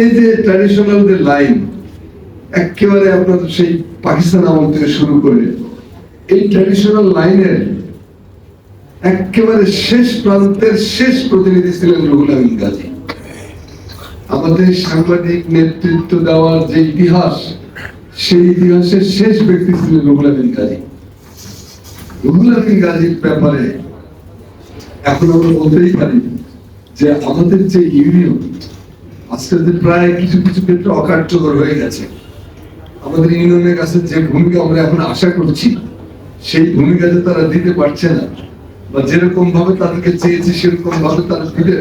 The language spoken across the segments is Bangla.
এই যে ট্র্যাডিশনাল যে লাইন একেবারে আপনার সেই পাকিস্তান আমল থেকে শুরু করে, এই ট্র্যাডিশনাল লাইনের একেবারে শেষ প্রান্তের শেষ প্রতিনিধি ছিলেন রুহুল আমিন গাজী। আমাদের সাংবাদিক নেতৃত্ব দেওয়ার যে ইতিহাস, সেই ইতিহাসের শেষ ব্যক্তি ছিলেন রুহুল আমিন গাজী। রুহুল আমিন গাজীর ব্যাপারে এখন আমরা বলতেই পারি যে আমাদের যে ইউনিয়ন আজকে যে প্রায় কিছু কিছু ক্ষেত্রে অকার্যকর হয়ে গেছে। আমাদের ইউনিয়নের কাছে যে ভূমিকা আমরা এখন আশা করছি, সেই ভূমিকা যে তারা দিতে পারছে না, বা যেরকম ভাবে তাদেরকে চেয়েছি, সেরকম ভাবে তারা দিতে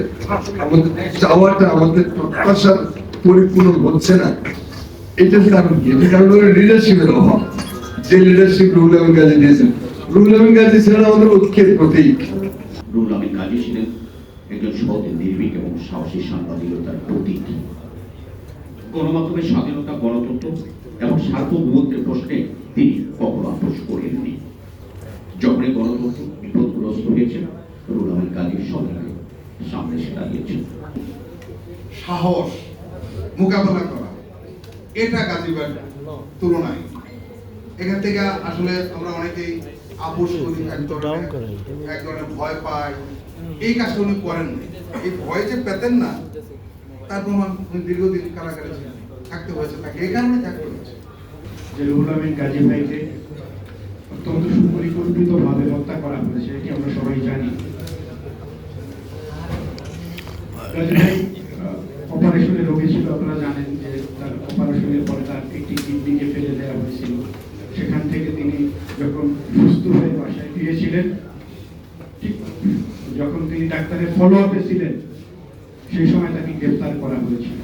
আমাদের চাওয়াটা, আমাদের প্রত্যাশার পরিপূর্ণ হচ্ছে না। এটার কারণ কি? এটার কারণ হলো লিডারশিপের অভাব। যে লিডারশিপ রুহুল আমিন গাজী দিয়েছেন, রুহুল আমিন গাজী ছিলেন আমাদের ঐক্যের প্রতীক। রুল আমিন কাজী ছিলেন। একজন সৎ, নির্ভীক এবং সাহসী সাংবাদিকতার প্রতীক। গণমাধ্যমের স্বাধীনতা, গণতন্ত্র এবং সার্বভৌমত্বের প্রশ্নে তিনি কখনো আপোষ করেননি। যখনই গণতন্ত্র বিপদগ্রস্ত হয়েছে রুল আমিন কাজীর সঙ্গে সামনে এসে দাঁড়িয়েছেন। সাহস, মোকাবেলা করা, এটা গাজীবার তুলনায়। এখান থেকে আসলে আমরা অনেকেই আপোষ করি এক ধরনের ভয় পাই এই কাজটা উনি করেন এই ভয় যে পেতেন না তার প্রমাণ উনি দীর্ঘদিন কারাগারে থাকতে হয়েছে তাকে। এই কারণে থাকতে হয়েছে। যে রুহুল আমিন গাজী ভাইকে অত্যন্ত সুপরিকল্পিত ভাবে হত্যা করা হয়েছে এটি আমরা সবাই জানি। গাজী ভাই অপারেশনে রোগী ছিল আপনারা জানেন যে তার অপারেশনের পরে তার একটি কিডনিকে ফেলে দেওয়া হয়েছিল সেখান থেকে তিনি যখন সুস্থ হয়ে বাসায় ফিরেছিলেন, ঠিক যখন তিনি ডাক্তারের ফলো আপে ছিলেন, সেই সময় তাকে গ্রেফতার করা হয়েছিল।